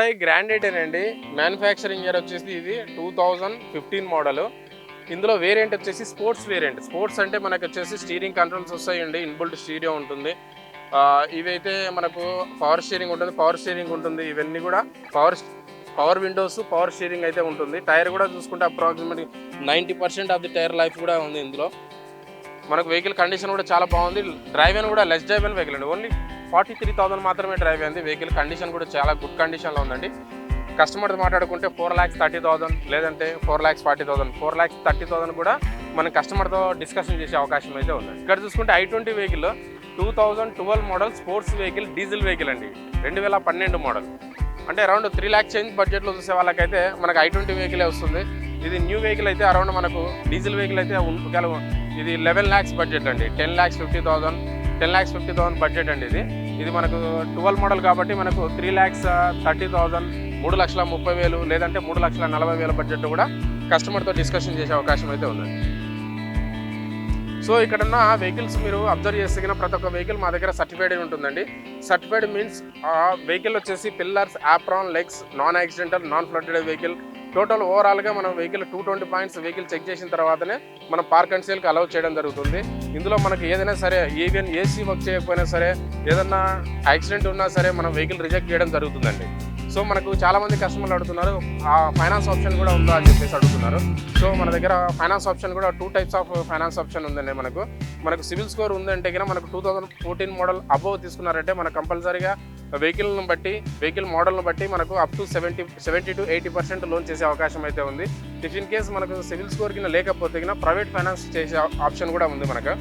Hyundai grand అండి. Manufacturing year వచ్చేసి ఇది టూ థౌజండ్ ఫిఫ్టీన్ మోడల్ ఇందులో వేరియంట్ వచ్చేసి స్పోర్ట్స్ వేరియంట్ స్పోర్ట్స్ అంటే మనకు వచ్చేసి స్టీరింగ్ కంట్రోల్స్ వస్తాయండి. ఇన్బుల్ట్ స్టీరియో ఉంటుంది. ఇవైతే మనకు పవర్ స్టీరింగ్ ఉంటుంది. పవర్ స్టీరింగ్ ఉంటుంది. ఇవన్నీ కూడా power power windows power steering అయితే ఉంటుంది. టైర్ కూడా చూసుకుంటే approximately ninety percent of the tyre life కూడా ఉంది ఇందులో. మనకు వెహికల్ కండిషన్ కూడా చాలా బాగుంది. డ్రైవ్ అని కూడా లెస్ డ్రైవ్ అని వెహికల్ అండి. ఓన్లీ ఫార్టీ త్రీ థౌసండ్ మాత్రమే డ్రైవ్ అయింది. వెహికల్ కండిషన్ కూడా చాలా గుడ్ కండిషన్లో ఉందండి. కస్టమర్ మాట్లాడుకుంటే ఫోర్ ల్యాక్స్ థర్టీ థౌసండ్ లేదంటే four lakhs forty thousand four lakhs thirty thousand కూడా మనం కస్టమర్తో డిస్కషన్ చేసే అవకాశం అయితే ఉంది. ఇక్కడ చూసుకుంటే I twenty vehicle two thousand twelve model sports vehicle diesel vehicle అండి. రెండు వేల పన్నెండు మోడల్. అంటే అరౌండ్ త్రీ ల్యాక్ చేంజ్ బడ్జెట్లో చూసే వాళ్ళకైతే మనకు ఐ ట్వంటీ వెహికలే వస్తుంది. ఇది న్యూ వెహికల్ అయితే అరౌండ్ మనకు డీజిల్ వెహికల్ అయితే ఉన్- ఇది లెవెన్ ల్యాక్స్ బడ్జెట్ అండి. Ten lakhs fifty thousand ten lakhs fifty thousand budget అండి ఇది. ఇది మనకు ట్వెల్వ్ మోడల్ కాబట్టి మనకు త్రీ ల్యాక్స్ థర్టీ థౌసండ్ మూడు లక్షల ముప్పై వేలు లేదంటే మూడు లక్షల నలభై వేల బడ్జెట్ కూడా కస్టమర్తో డిస్కషన్ చేసే అవకాశం అయితే ఉంది. సో ఇక్కడ ఉన్న వెహికల్స్ మీరు అబ్జర్వ్ చేసిన ప్రతి ఒక్క వెహికల్ మా దగ్గర సర్టిఫైడ్ ఉంటుందండి. సర్టిఫైడ్ మీన్స్ ఆ వెహికల్ వచ్చేసి pillars apron legs non accidental non flooded vehicle total ఓవరాల్గా మనం vehicle two twenty points vehicle check చేసిన తర్వాతనే మనం పార్క్ అండ్ సేల్కి అలౌ చేయడం జరుగుతుంది. ఇందులో మనకి ఏదైనా సరే ఈవెన్ ఏసీ వర్క్ చేయకపోయినా సరే ఏదన్నా యాక్సిడెంట్ ఉన్నా సరే మనం వెహికల్ రిజెక్ట్ చేయడం జరుగుతుందండి. సో మనకు చాలా మంది కస్టమర్లు అడుగుతున్నారు ఆ ఫైనాన్స్ ఆప్షన్ కూడా ఉందా? అని చెప్పేసి అడుగుతున్నారు. సో మన దగ్గర ఫైనాన్స్ ఆప్షన్ కూడా two types of finance option ఉందండి మనకు. మనకు సివిల్ స్కోర్ ఉందంటే కనుక మనకు two thousand fourteen model above తీసుకున్నారంటే మనకు కంపల్సరీగా వెహికల్ను బట్టి వెహికల్ మోడల్ను బట్టి మనకు up to seventy seventy to eighty percent loan చేసే అవకాశం అయితే ఉంది. ఇఫ్ ఇన్ కేస్ మనకు సివిల్ స్కోర్ కింద లేకపోతే కింద ప్రైవేట్ ఫైనాన్స్ చేసే ఆప్షన్ కూడా ఉంది మనకు.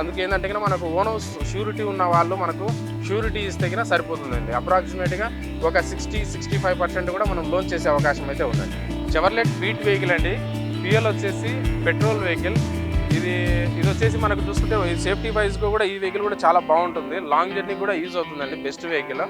అందుకే ఏంటంటే కనుక మనకు ఓన్ హౌస్ షూరిటీ ఉన్న వాళ్ళు మనకు షూరిటీ ఇస్తే కనుక సరిపోతుందండి. అప్రాక్సిమేట్గా ఒక సిక్స్టీ సిక్స్టీ ఫైవ్ పర్సెంట్ కూడా మనం లోన్ చేసే అవకాశం అయితే ఉందండి. చెవర్లెట్ బీట్ వెహికల్ అండి. ఫ్యూయల్ వచ్చేసి పెట్రోల్ వెహికల్ ఇది ఇది వచ్చేసి మనకు చూసుకుంటే సేఫ్టీ వైజ్గా కూడా ఈ వెహికల్ కూడా చాలా బాగుంటుంది. లాంగ్ జర్నీ కూడా యూజ్ అవుతుందండి. బెస్ట్ వెహికల్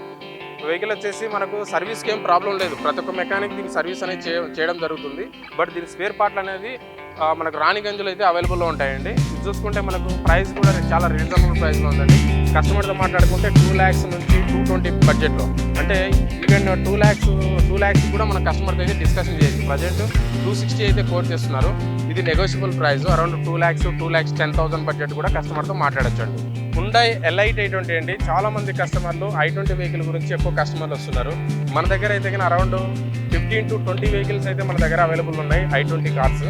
వెహికల్ వచ్చేసి మనకు సర్వీస్కి ఏం ప్రాబ్లం లేదు. ప్రతి ఒక్క మెకానిక్ దీనికి సర్వీస్ అనేది చేయడం జరుగుతుంది. బట్ దీని స్పేర్ పార్ట్లు అనేది మనకు మనకు రాణిగంజులు అయితే అవైలబుల్లో ఉంటాయండి. ఇది చూసుకుంటే మనకు ప్రైస్ కూడా చాలా రీజనబుల్ ప్రైస్లో ఉందండి. కస్టమర్తో మాట్లాడుకుంటే టూ ల్యాక్స్ నుంచి టూ ట్వంటీ బడ్జెట్లో అంటే even two lakhs two lakhs కూడా మన కస్టమర్తో అయితే డిస్కషన్ చేసి ప్రజెంట్ టూ సిక్స్టీ అయితే కోట్ చేస్తున్నారు. ఇది negotiable price around two lakhs two lakhs ten thousand budget కూడా కస్టమర్తో మాట్లాడచ్చండి. హుండై ఎల్ఐట్ ఐ ట్వంటీ అండి. చాలా మంది కస్టమర్లు ఐ ట్వంటీ వెహికల్ గురించి ఎక్కువ కస్టమర్లు వస్తున్నారు. మన దగ్గర అయితే కానీ around fifteen to twenty vehicles అయితే మన దగ్గర అవైలబుల్ ఉన్నాయి ఐ ట్వంటీ కార్స్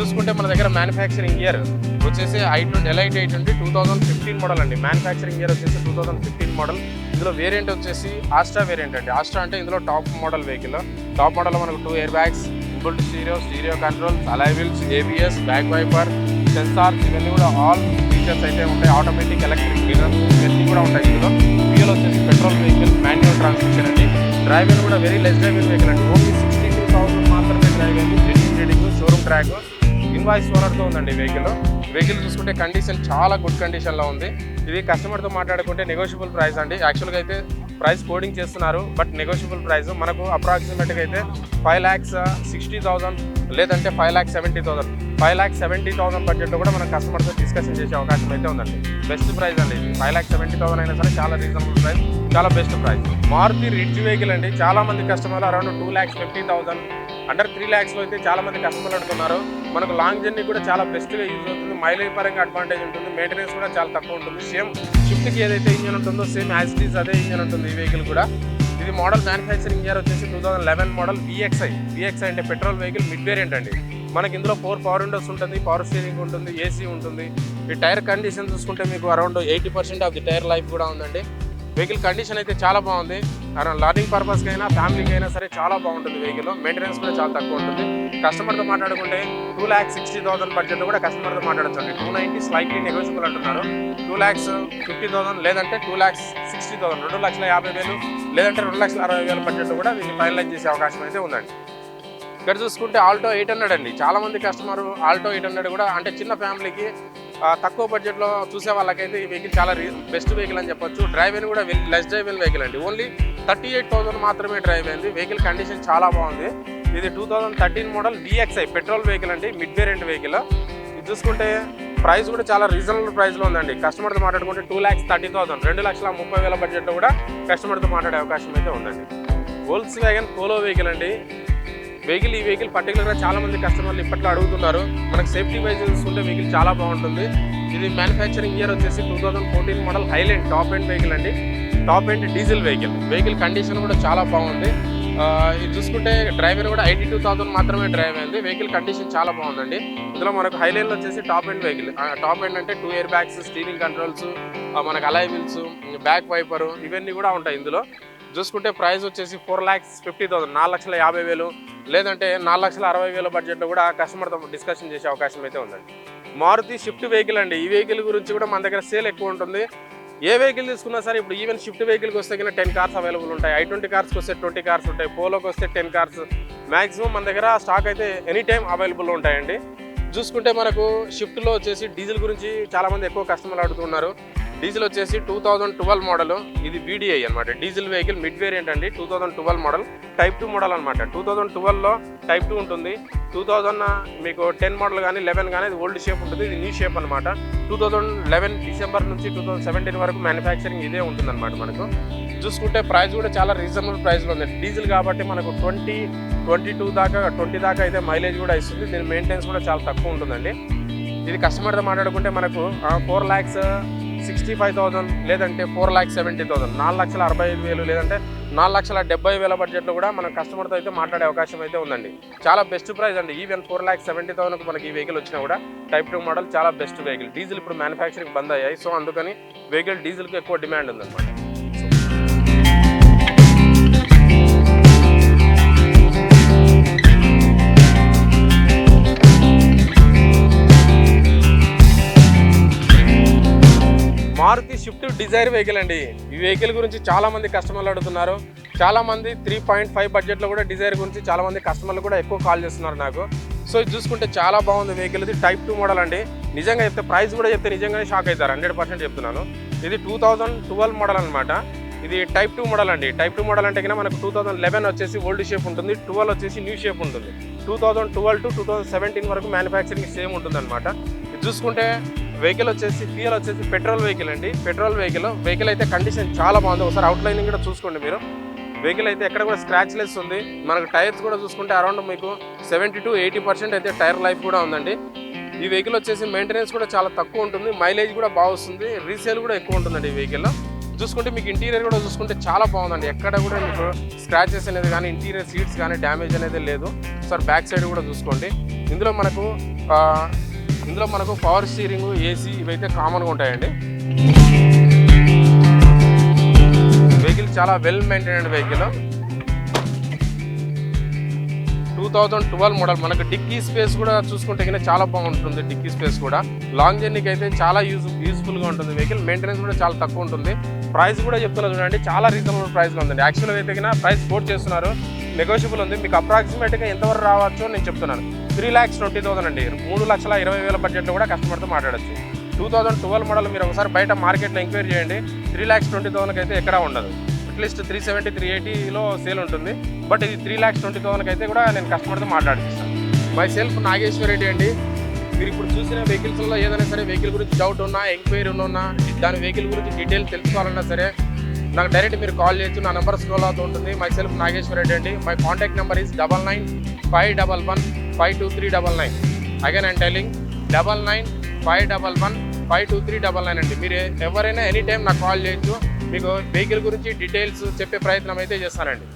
చూసుకుంటే మన దగ్గర మ్యానుఫ్యాక్చరింగ్ ఇయర్ వచ్చేసి I twenty Elite I twenty two thousand fifteen model అండి. మ్యానుఫ్యాక్చరింగ్ ఇయర్ వచ్చేసి టూ థౌసండ్ ఫిఫ్టీన్ మోడల్ ఇందులో వేరియంట్ వచ్చేసి ఆస్ట్రా వేరియంట్ అండి. ఆస్ట్రా అంటే ఇందులో top model vehicle top model మనకు two air bags built stereo stereo control alloy wheels ABS back wiper sensors ఇవన్నీ కూడా ఆల్ ఫీచర్స్ అయితే ఉంటాయి. ఆటోమేటిక్ ఎలక్ట్రిక్ మిర్రర్ ఇవన్నీ కూడా ఉంటాయి ఇందులో. ఫ్యూయల్ వచ్చేసి పెట్రోల్ వెహికల్ మాన్యువల్ ట్రాన్స్మిషన్ అండి. డ్రైవర్ కూడా వెరీ లెస్ డ్రైవింగ్ వెహికల్ అండి. ఓన్లీ సిక్స్టీ టూ థౌసండ్ మాత్రమే డ్రైవ్ అయింది రీడింగ్ షోరూమ్ ట్రాక్ ఇన్వాయిస్ ఓనర్తో ఉందండి వెహికల్ వెహికల్ చూసుకుంటే కండిషన్ చాలా గుడ్ కండిషన్లో ఉంది. ఇది కస్టమర్తో మాట్లాడుకుంటే నెగోషియబుల్ ప్రైస్ అండి. యాక్చువల్గా అయితే ప్రైస్ కోడింగ్ చేస్తున్నారు బట్ నెగోషియబుల్ ప్రైస్ మనకు అప్రాక్సిమేట్గా అయితే ఫైవ్ ల్యాక్స్ సిక్స్టీ థౌసండ్ లేదంటే five lakhs seventy thousand five lakhs seventy thousand బడ్జెట్లో కూడా మనం కస్టమర్తో డిస్కషన్ చేసే అవకాశం అయితే ఉందండి. బెస్ట్ ప్రైస్ అండి ఇది. ఫైవ్ ల్యాక్స్ సెవెంటీ థౌసండ్ అయినా సరే చాలా రీజనబుల్ ప్రైస్ చాలా best price Maruti Ritz vehicle అండి. చాలా మంది కస్టమర్లు around two lakhs fifty thousand under three ల్యాక్స్లో అయితే చాలా మంది కస్టమర్లు అడుగుతున్నారు. మనకు లాంగ్ జర్నీ కూడా చాలా బెస్ట్గా యూజ్ అవుతుంది. మైలేజ్ పరంగా అడ్వాంటేజ్ ఉంటుంది. మెయింటెనెన్స్ కూడా చాలా తక్కువ ఉంటుంది. సేమ్ షిఫ్ట్కి ఏదైతే ఇంజన్ ఉంటుందో సేమ్ యాజ్ ఇట్ అదే ఇంజన్ ఉంటుంది ఈ వెహికల్ కూడా. ఇది మోడల్ మ్యానుఫ్యాక్చరింగ్ ఇయర్ వచ్చేసి two thousand eleven model VXI VXI అంటే పెట్రోల్ వెహికల్ మిడ్ వేరియంట్ అండి. మనకి ఇందులో ఫోర్ పవర్ విండోస్ ఉంటుంది పవర్ స్టీరింగ్ ఉంటుంది ఏసీ ఉంటుంది. ఈ టైర్ కండిషన్ చూసుకుంటే మీకు around eighty percent of the tyre life కూడా ఉందండి. వెహికల్ కండిషన్ అయితే చాలా బాగుంది. అరౌండ్ లర్నింగ్ పర్పస్కి అయినా ఫ్యామిలీకి అయినా సరే చాలా బాగుంటుంది వెహికల్ మెయింటెనెన్స్ కూడా చాలా తక్కువ ఉంటుంది. కస్టమర్తో మాట్లాడుకుంటే two lakhs sixty thousand budget కూడా కస్టమర్తో మాట్లాడచ్చు టూ నైంటీ స్లైట్లీ నెగోషియబుల్ అంటున్నారు. టూ ల్యాక్స్ ఫిఫ్టీ థౌసండ్ లేదంటే టూ ల్యాక్స్ సిక్స్టీ థౌసండ్ రెండు లక్షల యాభై వేలు లేదంటే రెండు లక్షల అరవై వేల బడ్జెట్ కూడా దీన్ని ఫైనలైజ్ చేసే అవకాశం అయితే ఉందండి. ఇక్కడ చూసుకుంటే ఆల్టో ఎయిట్ హండ్రెడ్ అండి. చాలామంది కస్టమర్ ఆల్టో ఎయిట్ హండ్రెడ్ కూడా అంటే చిన్న ఫ్యామిలీకి తక్కువ బడ్జెట్లో చూసే వాళ్ళకైతే ఈ వెహికల్ చాలా బెస్ట్ వెహికల్ అని చెప్పొచ్చు. డ్రైవర్ కూడా లెస్ డ్రైవ్ వెహికల్ అండి. ఓన్లీ థర్టీ ఎయిట్ థౌసండ్ మాత్రమే డ్రైవ్ అయింది. వెహికల్ కండిషన్ చాలా బాగుంది. ఇది two thousand thirteen model DXI petrol vehicle అండి. మిడ్ వేరియంట్ వెహికల్ ఇది చూసుకుంటే ప్రైస్ కూడా చాలా రీజనబుల్ ప్రైస్లో ఉందండి. కస్టమర్తో మాట్లాడుకుంటే టూ ల్యాక్స్ థర్టీ థౌసండ్ రెండు లక్షల ముప్పై వేల బడ్జెట్లో కూడా కస్టమర్తో మాట్లాడే అవకాశం అయితే ఉందండి. వోల్స్ వ్యాగన్ పోలో వెహికల్ అండి. వెహికల్ ఈ వెహికల్ పర్టికులర్గా చాలా మంది కస్టమర్లు ఇప్పట్లో అడుగుతున్నారు. మనకు సేఫ్టీ వైజ్ చూసుకుంటే వెహికల్ చాలా బాగుంటుంది. ఇది మ్యానుఫ్యాక్చరింగ్ ఇయర్ వచ్చేసి two thousand fourteen model highline top end vehicle అండి. Top end diesel vehicle vehicle condition కూడా చాలా బాగుంది. ఆ, ఇది చూసుకుంటే డ్రైవర్ కూడా ఎయిటీ టూ థౌసండ్ మాత్రమే డ్రైవ్ అయింది. వెహికల్ కండిషన్ చాలా బాగుందండి. ఇందులో మనకు హైలైన్లో వచ్చేసి top end vehicle top end అంటే two air bags steering controls మనకు అలైవిల్స్ బ్యాక్ వైపర్ ఇవన్నీ కూడా ఉంటాయి ఇందులో. చూసుకుంటే ప్రైస్ వచ్చేసి ఫోర్ ల్యాక్స్ ఫిఫ్టీ థౌసండ్ నాలుగు లక్షల యాభై వేలు లేదంటే నాలుగు లక్షల అరవై వేల బడ్జెట్లో కూడా కస్టమర్తో డిస్కషన్ చేసే అవకాశం అయితే ఉందండి. మారుతి షిఫ్ట్ వెహికల్ అండి. ఈ వెహికల్ గురించి కూడా మన దగ్గర సేల్ ఎక్కువ ఉంటుంది. ఏ వెహికల్ తీసుకున్నా సరే ఇప్పుడు ఈవెన్ షిఫ్ట్ వెహికల్కి వస్తే కన్నా టెన్ కార్స్ అవైలబుల్ ఉంటాయి. ఐ ట్వంటీ కార్స్కి వస్తే ట్వంటీ కార్స్ ఉంటాయి. పోలోకి వస్తే టెన్ కార్స్ మ్యాక్సిమం మన దగ్గర స్టాక్ అయితే ఎనీ టైం అవైలబుల్ ఉంటాయండి. చూసుకుంటే మనకు షిఫ్ట్లో వచ్చేసి డీజిల్ గురించి చాలామంది ఎక్కువ కస్టమర్లు అడుగుతున్నారు. డీజిల్ వచ్చేసి టూ థౌజండ్ ట్వెల్వ్ మోడల్. ఇది వీడిఐ అనమాట డీజిల్ వెహికల్ మిడ్ వేరియంట్ అండి. Two thousand twelve model. Type two model అనమాట టూ థౌజండ్ ట్వెల్వ్లో టైప్ టూ ఉంటుంది. టూ థౌజండ్ మీకు టెన్ మోడల్ కానీ లెవెన్ కానీ ఇది ఓల్డ్ షేప్ ఉంటుంది. ఇది న్యూ షేప్ అనమాట టూ థౌజండ్ లెవెన్ డిసెంబర్ నుంచి టూ థౌజండ్ సెవెంటీన్ వరకు మ్యానుఫ్యాక్చరింగ్ ఇదే ఉంటుంది అనమాట మనకు. చూసుకుంటే ప్రైస్ కూడా చాలా రీజనబుల్ ప్రైస్లో ఉంది. డీజిల్ కాబట్టి మనకు ట్వంటీ ట్వంటీ టూ దాకా ట్వంటీ దాకా అయితే మైలేజ్ కూడా ఇస్తుంది. దీని మెయింటెనెన్స్ కూడా చాలా తక్కువ ఉంటుందండి. ఇది కస్టమర్తో మాట్లాడుకుంటే మనకు four lakhs sixty five thousand లేదంటే ఫోర్ ల్యాక్స్ సెవెంటీ థౌసండ్. నాలుగు లక్షల అరవై ఐదు వేలు లేదంటే నాలుగు లక్షల డెబ్బై వేల బడ్జెట్లో కూడా మనం కస్టమర్తో అయితే మాట్లాడే అవకాశం అయితే ఉందండి. చాలా బెస్ట్ ప్రైస్ అండి. ఈవెన్ ఫోర్ ల్యాక్స్ సెవెంటీ థౌసండ్కి మనకి ఈ వెహికల్ వచ్చినా కూడా టైప్ టూ మోడల్ చాలా బెస్ట్ వెహికల్. డీజిల్ ఇప్పుడు మ్యానుఫ్యాక్చరింగ్ బంద్ అయ్యాయి సో అందుకని వెహికల్ డీజిల్కి ఎక్కువ డిమాండ్ ఉందన్నమాట. మారుతి స్విఫ్ట్ డిజైర్ వెహికల్ అండి. ఈ వెహికల్ గురించి చాలా మంది కస్టమర్లు అడుగుతున్నారు. చాలా మంది త్రీ పాయింట్ ఫైవ్ బడ్జెట్లో కూడా డిజైర్ గురించి చాలా మంది కస్టమర్లు కూడా ఎక్కువ కాల్ చేస్తున్నారు నాకు. సో ఇది చూసుకుంటే చాలా బాగుంది వెహికల్. ఇది టైప్ టూ మోడల్ అండి. నిజంగా చెప్తే ప్రైస్ కూడా చెప్తే నిజంగానే షాక్ అవుతారు. హండ్రెడ్ పర్సెంట్ చెప్తున్నాను. ఇది టూ థౌజండ్ ట్వెల్వ్ మోడల్ అనమాట ఇది టైప్ టూ మోడల్ అండి. టైప్ టూ మోడల్ అంటే కన్నా మనకు టూ థౌసండ్ లెవెన్ వచ్చేసి ఓల్డ్ షేప్ ఉంటుంది. ట్వెల్వ్ వచ్చేసి న్యూ షేప్ ఉంటుంది. Two thousand twelve to two thousand seventeen వరకు మ్యానుఫ్యాక్చరింగ్ సేమ్ ఉంటుంది అనమాట ఇది చూసుకుంటే వెహికల్ వచ్చేసి ఫ్యూయల్ వచ్చేసి పెట్రోల్ వెహికల్ అండి. పెట్రోల్ వెహికల్ వెహికల్ అయితే కండిషన్ చాలా బాగుంది. ఒకసారి అవుట్లైనింగ్ కూడా చూసుకోండి మీరు. వెహికల్ అయితే ఎక్కడ కూడా స్క్రాచ్ లెస్ ఉంది. మనకు టైర్స్ కూడా చూసుకుంటే అరౌండ్ మీకు సెవెంటీ టు ఎయిటీ పర్సెంట్ అయితే టైర్ లైఫ్ కూడా ఉందండి. ఈ వెహికల్ వచ్చేసి మెయింటెనెన్స్ కూడా చాలా తక్కువ ఉంటుంది. మైలేజ్ కూడా బాగా వస్తుంది. రీసేల్ కూడా ఎక్కువ ఉంటుందండి ఈ వెహికల్లో చూసుకుంటే మీకు ఇంటీరియర్ కూడా చూసుకుంటే చాలా బాగుందండి. ఎక్కడ కూడా మీకు స్క్రాచెస్ అనేది కానీ ఇంటీరియర్ సీట్స్ కానీ డ్యామేజ్ అనేది లేదు. సార్ బ్యాక్ సైడ్ కూడా చూసుకోండి. ఇందులో మనకు ఇందులో మనకు పవర్ స్టీరింగ్ ఏసీ ఇవైతే కామన్గా ఉంటాయండి. వెహికల్ చాలా well maintained vehicle two thousand twelve model మనకు డిక్కీ స్పేస్ కూడా చూసుకుంటే కనుక చాలా బాగుంటుంది డిక్కీ స్పేస్ కూడా. లాంగ్ జర్నీకి అయితే చాలా యూజ్ యూస్ఫుల్గా ఉంటుంది వెహికల్ మెయింటెనెన్స్ కూడా చాలా తక్కువ ఉంటుంది. ప్రైస్ కూడా చెప్తున్నా చూడండి చాలా రీజనబుల్ ప్రైస్లో ఉందండి. యాక్చువల్గా అయితే కన్నా ప్రైస్ కోట్ చేస్తున్నారు. నెగోషియబుల్ ఉంది. మీకు అప్రాక్సిమేట్గా ఎంతవరకు రావచ్చు నేను చెప్తున్నాను. త్రీ ల్యాక్స్ ట్వంటీ థౌసండ్ అండి. మూడు లక్షల ఇరవై వేల బడ్జెట్లో కూడా కస్టమర్తో మాట్లాడచ్చు. టూ థౌసండ్ ట్వెల్వ్ మోడల్ మీరు ఒకసారి బయట మార్కెట్లో ఎంక్వైరీ చేయండి. త్రీ ల్యాక్స్ ట్వంటీ థౌసండ్కి అయితే ఎక్కడా ఉండదు. At least three seventy three ఎయిటీలో sale ఉంటుంది. బట్ ఇది త్రీ ల్యాక్స్ ట్వంటీ థౌసండ్కి అయితే కూడా నేను కస్టమర్తో మాట్లాడిస్తాను మై సెల్ఫ్ నాగేశ్వర్ రెడ్డి అండి. మీరు ఇప్పుడు చూసిన వెహికల్స్లో ఏదైనా సరే వెహికల్ గురించి డౌట్ ఉన్నా ఎంక్వైరీ ఉన్నా దాని వెహికల్ గురించి డీటెయిల్ తెలుసుకోవాలన్నా సరే నాకు డైరెక్ట్ మీరు కాల్ చేయొచ్చు. నా నెంబర్ స్క్రోల్ అవుతూ ఉంటుంది. మై సెల్ఫ్ నాగేశ్వర్ రెడ్డి అండి. My contact number is double nine five double one five two three double nine again and telling double nine five double one five two three double nine అండి. మీరు ఎవరైనా any time నాకు call చేయొచ్చు. మీకు vehicle గురించి details చెప్పే ప్రయత్నం అయితే చేస్తానండి.